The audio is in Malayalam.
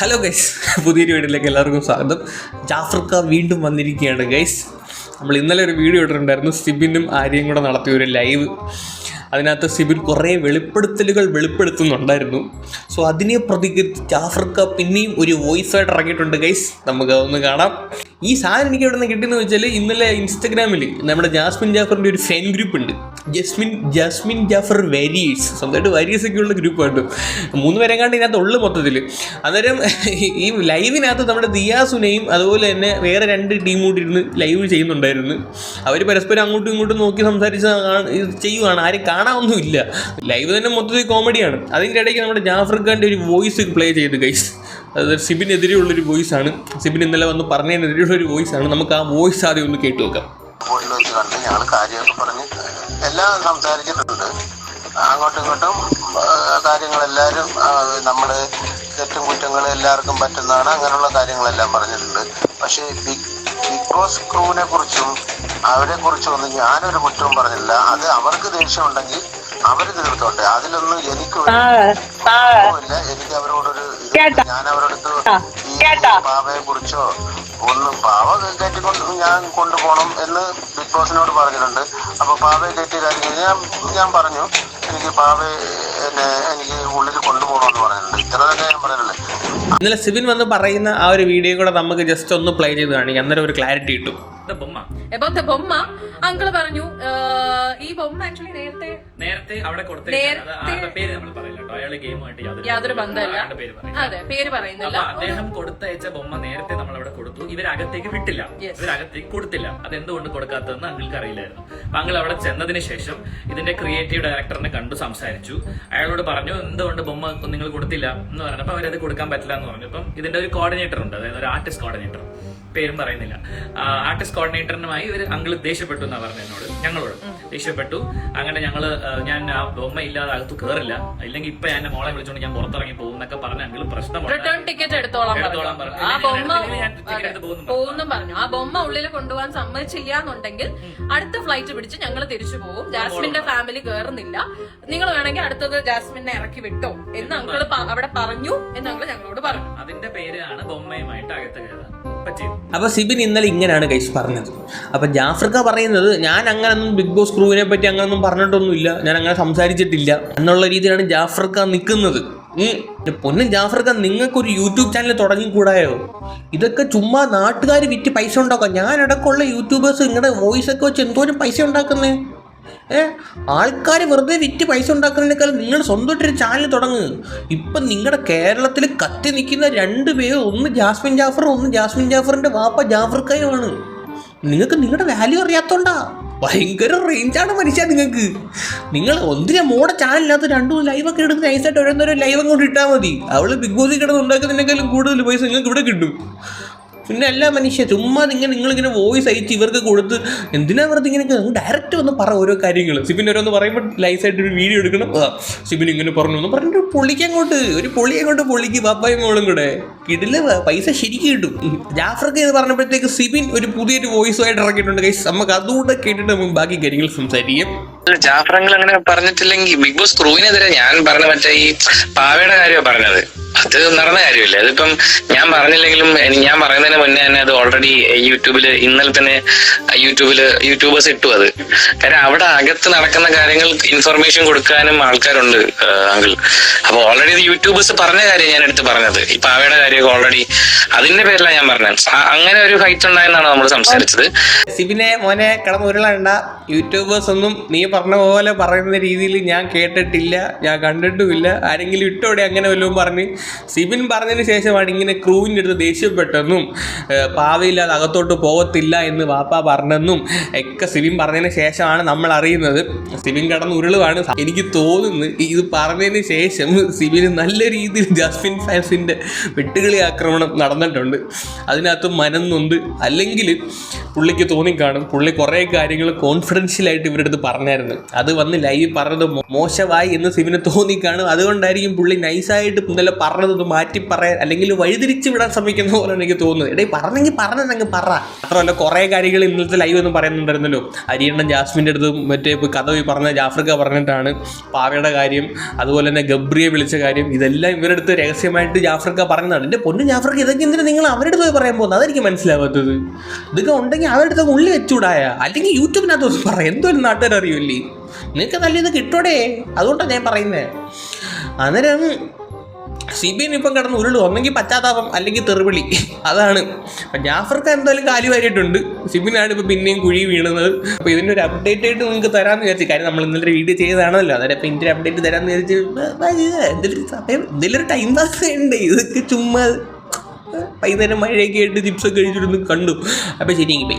ഹലോ ഗൈസ് പുതിയൊരു വീഡിയോയിലേക്ക് എല്ലാവർക്കും സ്വാഗതം. ജാഫർക്ക വീണ്ടും വന്നിരിക്കുകയാണ് ഗൈസ് നമ്മൾ ഇന്നലെ ഒരു വീഡിയോ ഇട്ടിട്ടുണ്ടായിരുന്നു. സിബിനും ആര്യയും കൂടെ നടത്തിയ ഒരു ലൈവ്. അതിനകത്ത് സിബിൻ കുറേ വെളിപ്പെടുത്തലുകൾ വെളിപ്പെടുത്തുന്നുണ്ടായിരുന്നു. സോ അതിനെ പ്രതികരിച്ച് ജാഫർക്ക പിന്നെയും ഒരു വോയിസ് ആയിട്ട് ഇറങ്ങിയിട്ടുണ്ട് ഗൈസ് നമുക്ക് അതൊന്ന് കാണാം. ഈ സാധനം എനിക്ക് എവിടെ നിന്ന് കിട്ടിയെന്ന് വെച്ചാൽ ഇന്നലെ ഇൻസ്റ്റഗ്രാമിൽ നമ്മുടെ ജാസ്മിൻ ജാഫറിന്റെ ഒരു ഫാൻ ഗ്രൂപ്പ് ഉണ്ട്. ജസ്മിൻ ജാസ്മിൻ ജാഫർ വരീസ് സ്വന്തമായിട്ട് വരീസ് ഒക്കെ ഉള്ള ഗ്രൂപ്പ് ഗ്രൂപ്പാണ് മൂന്ന് പേരെ കണ്ട് ഇതിനകത്ത് ഉള്ളു മൊത്തത്തിൽ അന്നേരം ഈ ലൈവിനകത്ത് നമ്മുടെ ദിയാസുനെയും അതുപോലെ തന്നെ വേറെ രണ്ട് ടീം കൂടി ഇരുന്ന് ലൈവ് ചെയ്യുന്നുണ്ടായിരുന്നു. അവർ പരസ്പരം അങ്ങോട്ടും ഇങ്ങോട്ടും നോക്കി സംസാരിച്ച് ചെയ്യുവാണ്. ആരും കാണാമൊന്നുമില്ല ലൈവ് തന്നെ മൊത്തത്തിൽ കോമഡിയാണ് അതിന്റെ ഇടയ്ക്ക് നമ്മുടെ ജാഫർ ഖാന്റെ ഒരു വോയിസ് പ്ലേ ചെയ്ത് ഗൈസ് അത് സിബിനെതിരെയുള്ളൊരു വോയിസ് ആണ് സിബിൻ ഇന്നലെ വന്ന് പറഞ്ഞതിനെതിരെയുള്ള ഒരു വോയിസ് ആണ് നമുക്ക് ആ വോയിസ് ആദ്യം ഒന്ന് കേട്ടു നോക്കാം. ഫോണിൽ വെച്ച് കണ്ട് ഞങ്ങൾ കാര്യമൊക്കെ പറഞ്ഞ് എല്ലാം സംസാരിച്ചിട്ടുണ്ട്. അങ്ങോട്ടും ഇങ്ങോട്ടും കാര്യങ്ങളെല്ലാവരും നമ്മുടെ തെറ്റും കുറ്റങ്ങൾ എല്ലാവർക്കും പറ്റുന്നതാണ്. അങ്ങനെയുള്ള കാര്യങ്ങളെല്ലാം പറഞ്ഞിട്ടുണ്ട്. പക്ഷേ ബിഗ് ബിഗ് ബോസ് ക്രൂവിനെ കുറിച്ചും അവരെ കുറിച്ചും ഒന്നും ഞാനൊരു കുറ്റവും പറഞ്ഞില്ല. അത് അവർക്ക് ദേഷ്യമുണ്ടെങ്കിൽ അവർ തീർത്തോട്ടെ. അതിലൊന്നും എനിക്ക് ഒരു കുഴപ്പമില്ല എനിക്ക് അവരോടൊരു ഇത് ഞാൻ അവരോട് ഈ പാവയെ കുറിച്ചോ ഒന്ന് പാവ കയറ്റിക്കൊണ്ട് ഞാൻ കൊണ്ടുപോകണം എന്ന് ബിഗ് ബോസിനോട് പറഞ്ഞിട്ടുണ്ട്. അപ്പൊ പാവയെ കയറ്റി കാര്യം ഞാൻ ഞാൻ പറഞ്ഞു എനിക്ക് പാവയെ എന്നെ എനിക്ക് ഉള്ളിൽ കൊണ്ടുപോകണമെന്ന് പറഞ്ഞിട്ടുണ്ട്. ഇത്ര തന്നെ ഞാൻ പറഞ്ഞിട്ടുണ്ട്. ഇന്നലെ സിബിൻ വന്ന് പറയുന്ന ആ ഒരു വീഡിയോ കൂടെ നമുക്ക് ജസ്റ്റ് ഒന്ന് പ്ലേ ചെയ്ത് കാണിക്കാം. അന്നേരം ഒരു ക്ലാരിറ്റി കിട്ടും. ബൊമ്മ. എബൌട്ട് ദ ബൊമ്മ അങ്കിൾ പറഞ്ഞു ഈ ബൊമ്മ ആക്ച്വലി നേരത്തെ നേരത്തെ അവിടെ കൊടുത്ത പേര് നമ്മൾ പറയില്ല കേട്ടോ. അയാൾ ഗെയിമുമായിട്ട് യാതൊരു ബന്ധമില്ല അതെ പേര് പറയുന്നില്ല. അദ്ദേഹം കൊടുത്തയച്ച ബൊമ്മ നേരത്തെ നമ്മൾ അവിടെ കൊടുത്തു. ഇവരകത്തേക്ക് വിട്ടില്ല. ഇവരകത്തേക്ക് കൊടുത്തില്ല. അതെന്തുകൊണ്ട് കൊടുക്കാത്തതെന്ന് അങ്കിൾക്ക് അറിയില്ലായിരുന്നു. അപ്പൊ അങ്കിൾ അവിടെ ചെന്നതിന് ശേഷം ഇതിന്റെ ക്രിയേറ്റീവ് ഡയറക്ടറിനെ കണ്ടു സംസാരിച്ചു. അയാളോട് പറഞ്ഞു എന്തുകൊണ്ട് ബൊമ്മ നിങ്ങൾ കൊടുത്തില്ല? എന്ന് പറഞ്ഞപ്പോ അവരത് കൊടുക്കാൻ പറ്റില്ല എന്ന് പറഞ്ഞു. അപ്പം ഇതിന്റെ ഒരു കോർഡിനേറ്റർ ഉണ്ട്. അതായത് ഒരു ആർട്ടിസ്റ്റ് കോർഡിനേറ്റർ പേരും പറയുന്നില്ല. ആർട്ടിസ്റ്റ് കോർഡിനേറ്ററിനുമായി ഇവർ അങ്കിൾ ദേഷ്യപ്പെട്ടു എന്നാ പറഞ്ഞു എന്നോട്. ഞങ്ങളോട് ദേഷ്യപ്പെട്ടു. അങ്ങനെ ഞങ്ങൾ ഞാൻ ആ ബൊമ്മ ഇല്ലാതെ അകത്ത് കയറില്ല ഇല്ലെങ്കിൽ ഇപ്പൊ എന്റെ മോളെ വിളിച്ചോണ്ട് ഞാൻ പുറത്തിറങ്ങി പോകും എന്നൊക്കെ പറഞ്ഞ അങ്കിൾ പ്രശ്നമാണ് റിട്ടേൺ ടിക്കറ്റ് എടുത്തോളാം പോകുന്നു പറഞ്ഞു. ആ ബൊമ്മ ഉള്ളിൽ കൊണ്ടുപോകാൻ സമ്മതിച്ചില്ല എന്നുണ്ടെങ്കിൽ അടുത്ത ഫ്ലൈറ്റ് പിടിച്ച് ഞങ്ങൾ തിരിച്ചു പോകും. ജാസ്മിന്റെ ഫാമിലി കയറുന്നില്ല നിങ്ങൾ വേണമെങ്കിൽ അടുത്തത് ജാസ്മിനെ ഇറക്കി വിട്ടോ എന്ന് അങ്കിൾ അവിടെ പറഞ്ഞു എന്ന് അങ്കിൾ ഞങ്ങളോട് പറഞ്ഞു. അതിന്റെ പേരാണ് ബൊമ്മയുമായിട്ട് അകത്ത് കയറുക. അപ്പോൾ സിബിൻ ഇന്നലെ ഇങ്ങനെയാണ് കൈസ് പറഞ്ഞത്. അപ്പോൾ ജാഫർക്ക പറയുന്നത് ഞാൻ അങ്ങനൊന്നും ബിഗ് ബോസ് ക്രൂവിനെ പറ്റി അങ്ങനൊന്നും പറഞ്ഞിട്ടൊന്നുമില്ല. ഞാൻ അങ്ങനെ സംസാരിച്ചിട്ടില്ല. എന്നുള്ള രീതിയിലാണ് ജാഫർക്ക നിൽക്കുന്നത്. പൊന്നും ജാഫർക്ക നിങ്ങൾക്കൊരു യൂട്യൂബ് ചാനൽ തുടങ്ങിക്കൂടായോ? ഇതൊക്കെ ചുമ്മാ നാട്ടുകാർ വിറ്റ് പൈസ ഉണ്ടാക്കാം ഞാൻ അടക്കമുള്ള യൂട്യൂബേഴ്സ് നിങ്ങളുടെ വോയിസ് ഒക്കെ വെച്ച് എന്തോരം പൈസ ഉണ്ടാക്കുന്നേ? ആൾക്കാർ വെറുതെ വിറ്റ് പൈസ ഉണ്ടാക്കുന്നതിനേക്കാൾ നിങ്ങൾ സ്വന്തമായിട്ടൊരു ചാനൽ തുടങ്ങുക ഇപ്പം നിങ്ങളുടെ കേരളത്തിൽ കത്തി നിൽക്കുന്ന രണ്ട് പേര് ഒന്ന് ജാസ്മിൻ ജാഫർ ഒന്ന് ജാസ്മിൻ ജാഫറിന്റെ വാപ്പ ജാഫർക്കായുമാണ് നിങ്ങൾക്ക് നിങ്ങളുടെ വാല്യൂ അറിയാത്തോണ്ടാ. ഭയങ്കര റേഞ്ചാണ് മനുഷ്യ നിങ്ങൾക്ക്. നിങ്ങൾ ഒന്നിനെ മോടെ ചാനലിനകത്ത് മൂന്ന് ലൈവൊക്കെ എടുത്ത് നൈസായിട്ട് ഓരോന്നോരോ ലൈവ് അങ്ങോട്ട് ഇട്ടാൽ മതി. അവൾ ബിഗ് ബോസിൽ കിടന്ന് ഉണ്ടാക്കുന്നതിനേക്കാളും കൂടുതൽ പൈസ നിങ്ങൾക്ക് ഇവിടെ കിട്ടും. പിന്നെ എല്ലാ മനുഷ്യ ചുമ്മാ നിങ്ങൾ നിങ്ങളിങ്ങനെ വോയിസ് അയച്ച് ഇവർക്ക് കൊടുത്ത് എന്തിനാ വെറുതെ ഇങ്ങനെ ഡയറക്റ്റ് വന്ന് പറ ഓരോ കാര്യങ്ങൾ സിബിൻ ഓരോന്ന് പറയുമ്പോൾ ലൈസായിട്ട് ഒരു വീഡിയോ എടുക്കണം. സിബിൻ ഇങ്ങനെ പറഞ്ഞു. എന്ന് പറഞ്ഞിട്ട് പൊള്ളിക്ക് അങ്ങോട്ട് ഒരു പൊള്ളി അങ്ങോട്ട് പൊള്ളിക്ക് പാപ്പായും മോളും കൂടെ. കിടില്ല പൈസ ശരിക്കും കിട്ടും. ജാഫർക്ക് എന്ന് പറഞ്ഞപ്പോഴത്തേക്ക് സിബിൻ ഒരു പുതിയൊരു വോയിസ് ആയിട്ട് ഇറക്കിയിട്ടുണ്ട് കൈസ് നമുക്ക് അതുകൂടെ കേട്ടിട്ട് നമുക്ക് ബാക്കി കാര്യങ്ങൾ സംസാരിക്കാം. ജാഫറങ്ങൾ അങ്ങനെ പറഞ്ഞിട്ടില്ലെങ്കിൽ ബിഗ് ബോസ് ക്രൂവിനെതിരെ ഞാൻ പറഞ്ഞ മറ്റേ ഈ പാവയുടെ കാര്യമാണ് പറഞ്ഞത്. അത് നടന്ന കാര്യമില്ല. അതിപ്പം ഞാൻ പറഞ്ഞില്ലെങ്കിലും ഞാൻ പറയുന്നതിന് മുന്നേ തന്നെ അത് ഓൾറെഡി യൂട്യൂബിൽ ഇന്നലെ തന്നെ യൂട്യൂബിൽ യൂട്യൂബേഴ്സ് ഇട്ടു അത്. കാര്യം അവിടെ അകത്ത് നടക്കുന്ന കാര്യങ്ങൾ ഇൻഫർമേഷൻ കൊടുക്കാനും ആൾക്കാരുണ്ട് അങ്കിൾ. അപ്പൊ ഓൾറെഡി യൂട്യൂബേഴ്സ് പറഞ്ഞ കാര്യം ഞാൻ എടുത്ത് പറഞ്ഞത്. ഇപ്പൊ അവയുടെ കാര്യമൊക്കെ ഓൾറെഡി അതിന്റെ പേരിലാണ് ഞാൻ പറഞ്ഞത്. അങ്ങനെ ഒരു ഫൈറ്റ് ഉണ്ടായെന്നാണ് നമ്മൾ സംസാരിച്ചത്. സിബിനെ മോനെ കടമുരുളണ്ട യൂട്യൂബേഴ്സ് ഒന്നും നീ പറഞ്ഞ പോലെ പറയുന്ന രീതിയിൽ ഞാൻ കേട്ടിട്ടില്ല ഞാൻ കണ്ടിട്ടുമില്ല. ആരെങ്കിലും ഇട്ടോടെ അങ്ങനെ വല്ലതും പറഞ്ഞ് സിബിൻ പറഞ്ഞതിന് ശേഷമാണ് ഇങ്ങനെ ക്രൂവിന്റെ അടുത്ത് ദേഷ്യപ്പെട്ടെന്നും പാവയില്ലാതെ അകത്തോട്ട് പോകത്തില്ല എന്ന് വാപ്പ പറഞ്ഞെന്നും ഒക്കെ സിബിൻ പറഞ്ഞതിന് ശേഷമാണ് നമ്മൾ അറിയുന്നത്. സിബിൻ കടന്ന് ഉരുളുവാണ്. എനിക്ക് തോന്നുന്നു ഇത് പറഞ്ഞതിന് ശേഷം സിബിന് നല്ല രീതിയിൽ ജസ്മിൻ ഫാൻസിന്റെ വെട്ടുകളി ആക്രമണം നടന്നിട്ടുണ്ട്. അതിനകത്ത് മനന്നൊണ്ട് അല്ലെങ്കിൽ പുള്ളിക്ക് തോന്നിക്കാണും. പുള്ളി കുറേ കാര്യങ്ങൾ കോൺഫിഡൻഷ്യലായിട്ട് ഇവരുടെ അടുത്ത് പറഞ്ഞായിരുന്നു. അത് വന്ന് ലൈവ് പറഞ്ഞത് മോശമായി എന്ന് സിബിന് തോന്നിക്കാണും. അതുകൊണ്ടായിരിക്കും പുള്ളി നൈസായിട്ട് ഇന്നലെ പറഞ്ഞ പറഞ്ഞതൊന്ന് മാറ്റി പറയാൻ അല്ലെങ്കിൽ വഴിതിരിച്ച് വിടാൻ ശ്രമിക്കുന്ന പോലെ എനിക്ക് തോന്നുന്നത് ഇടയിൽ പറഞ്ഞെങ്കിൽ പറഞ്ഞെങ്കിൽ പറ. മാത്രമല്ല കുറേ കാര്യങ്ങൾ ഇന്നത്തെ ലൈവ് ഒന്നും പറയുന്നുണ്ടായിരുന്നല്ലോ. അരിയണ്ണൻ ജാസ്മിന്റെ അടുത്ത് മറ്റേ ഇപ്പോൾ കഥ പറഞ്ഞ ജാഫ്രിക്ക പറഞ്ഞിട്ടാണ് പാവയുടെ കാര്യം അതുപോലെ തന്നെ ഗബ്രിയെ വിളിച്ച കാര്യം ഇതെല്ലാം ഇവരുടെ അടുത്ത് രഹസ്യമായിട്ട് ജാഫ്രിക്ക പറഞ്ഞതാണ്. എന്റെ പൊന്നും ജാഫ്രിക്ക ഇതൊക്കെ എന്തിനാ നിങ്ങൾ അവരുടെ പോയി പറയാൻ പോകുന്നത്? അതെനിക്ക് മനസ്സിലാവാത്തത്. ഇതൊക്കെ ഉണ്ടെങ്കിൽ അവരുടെ അടുത്ത് ഉള്ളി വെച്ചൂടായ. അല്ലെങ്കിൽ യൂട്യൂബിനകത്ത് ഒന്ന് പറ. എന്തോരം നാട്ടുകാർ അറിയില്ലേ നിനക്ക് നല്ല ഇത് കിട്ടോടേ? അതുകൊണ്ടാണ് ഞാൻ പറയുന്നത് അന്നേരം സിബിൻ ഇപ്പം കിടന്ന് ഉരുൾ. ഒന്നെങ്കിൽ പശ്ചാത്താപം അല്ലെങ്കിൽ തെറിവിളി. അതാണ്. അപ്പം ജാഫർക്ക് എന്തായാലും കാലി വാരിയിട്ടുണ്ട്. സിബിനാണ് ഇപ്പം പിന്നെയും കുഴി വീണത്. അപ്പോൾ ഇതിന്റെ ഒരു അപ്ഡേറ്റ് ആയിട്ട് നിങ്ങൾക്ക് തരാമെന്ന് വിചാരിച്ചു. കാര്യം നമ്മൾ ഇന്നലെ വീഡിയോ ചെയ്തതാണല്ലോ. അതായത് ഇപ്പം ഇതിന്റെ അപ്ഡേറ്റ് തരാമെന്ന് വിചാരിച്ച് എന്തെങ്കിലും സമയം? എന്തെങ്കിലും ടൈം പാസ് ഉണ്ട്. ഇതൊക്കെ ചുമ്മാ വൈകുന്നേരം മഴയൊക്കെ ആയിട്ട് ചിപ്സൊക്കെ കഴിച്ചിട്ടൊന്ന് കണ്ടു. അപ്പോൾ ശരി ബൈ